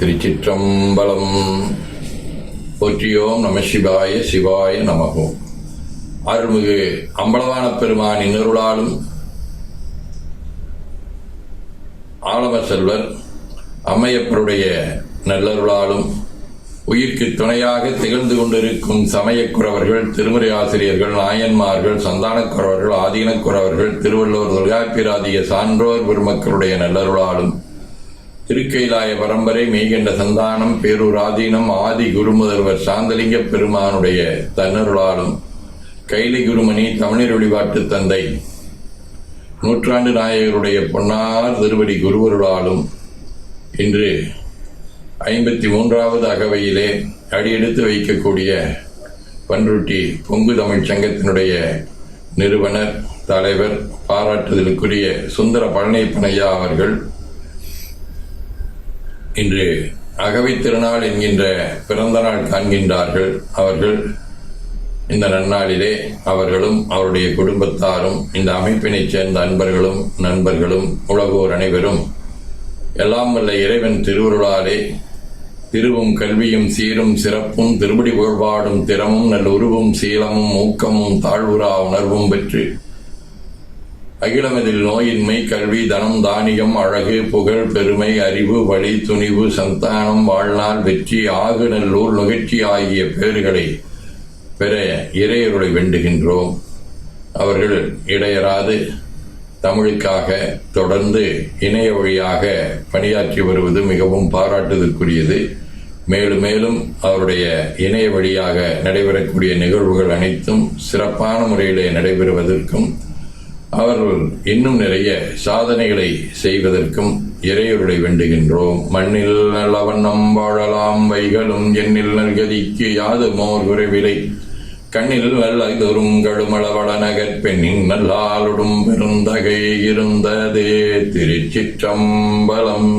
திருச்சிற்றம்பலம். போற்றியோம் நம சிவாய சிவாய நமகோம் அருள்மிகு அம்பலவான பெருமானின் அருளாலும் ஆலம செல்வர் அம்மையப்பருடைய நல்லருளாலும் உயிர்க்கு துணையாக திகழ்ந்து கொண்டிருக்கும் சமயக்குறவர்கள் திருமுறை ஆசிரியர்கள் நாயன்மார்கள் சந்தானக்குறவர்கள் ஆதீனக்குறவர்கள் திருவள்ளுவர் தொல்காப்பிராதிய சான்றோர் பெருமக்களுடைய நல்லருளாலும் திருக்கைலாய பரம்பரை மெய்கண்ட சந்தானம் பேரூர் ஆதீனம் ஆதி குருமுதல்வர் சாந்தலிங்க பெருமானுடைய தன்னருளாலும் கைலி குருமணி தமிழர் வழிபாட்டு தந்தை நூற்றாண்டு நாயகருடைய பொன்னார் திருவடி குருவருளாலும் இன்று ஐம்பத்தி மூன்றாவது அகவையிலே அடியெடுத்து வைக்கக்கூடிய பன்ருட்டி பொங்கு தமிழ் சங்கத்தினுடைய நிறுவனர் தலைவர் பாராட்டுதலுக்குரிய சுந்தர பழனிப்பனையா அவர்கள் இன்று அகவை திருநாள் என்கின்ற பிறந்த நாள் காண்கின்றார்கள். அவர்கள் இந்த நன்னாளிலே அவர்களும் அவருடைய குடும்பத்தாரும் இந்த அமைப்பினைச் சேர்ந்த அன்பர்களும் நண்பர்களும் உலகோர் அனைவரும் எல்லாம் வல்ல இறைவன் திருவருளாலே திருவும் கல்வியும் சீரும் சிறப்பும் திருப்படி கோள்பாடும் திறமும் நல்ல உருவும் சீலமும் ஊக்கமும் தாழ்வுரா உணர்வும் பெற்று அகிலமதில் நோயின்மை கல்வி தனம் தானியம் அழகு புகழ் பெருமை அறிவு வழி துணிவு சந்தானம் வாழ்நாள் வெற்றி ஆகு நல்லூர் நுகர்ச்சி ஆகிய பேறுகளை பெற இறையருளை வேண்டுகின்றோம். அவர்கள் இடையராது தமிழுக்காக தொடர்ந்து இணைய வழியாக பணியாற்றி வருவது மிகவும் பாராட்டுதற்குரியது மேலும் மேலும் அவருடைய இணைய வழியாக நடைபெறக்கூடிய நிகழ்வுகள் அனைத்தும் சிறப்பான முறையிலே நடைபெறுவதற்கும் அவர்கள் இன்னும் நிறைய சாதனைகளை செய்வதற்கும் இறையருளை வேண்டுகின்றோம். மண்ணில் நல்லவண்ணம் வாழலாம். வைகளும் எண்ணில் நல்கதிக்கு யாது மோர் விரைவிலை கண்ணில் நல்லதொரும் கடுமளவள நகர் பெண்ணின் நல்லாளுடும் பெருந்தகை இருந்ததே. திருச்சிற்றம்பலம்.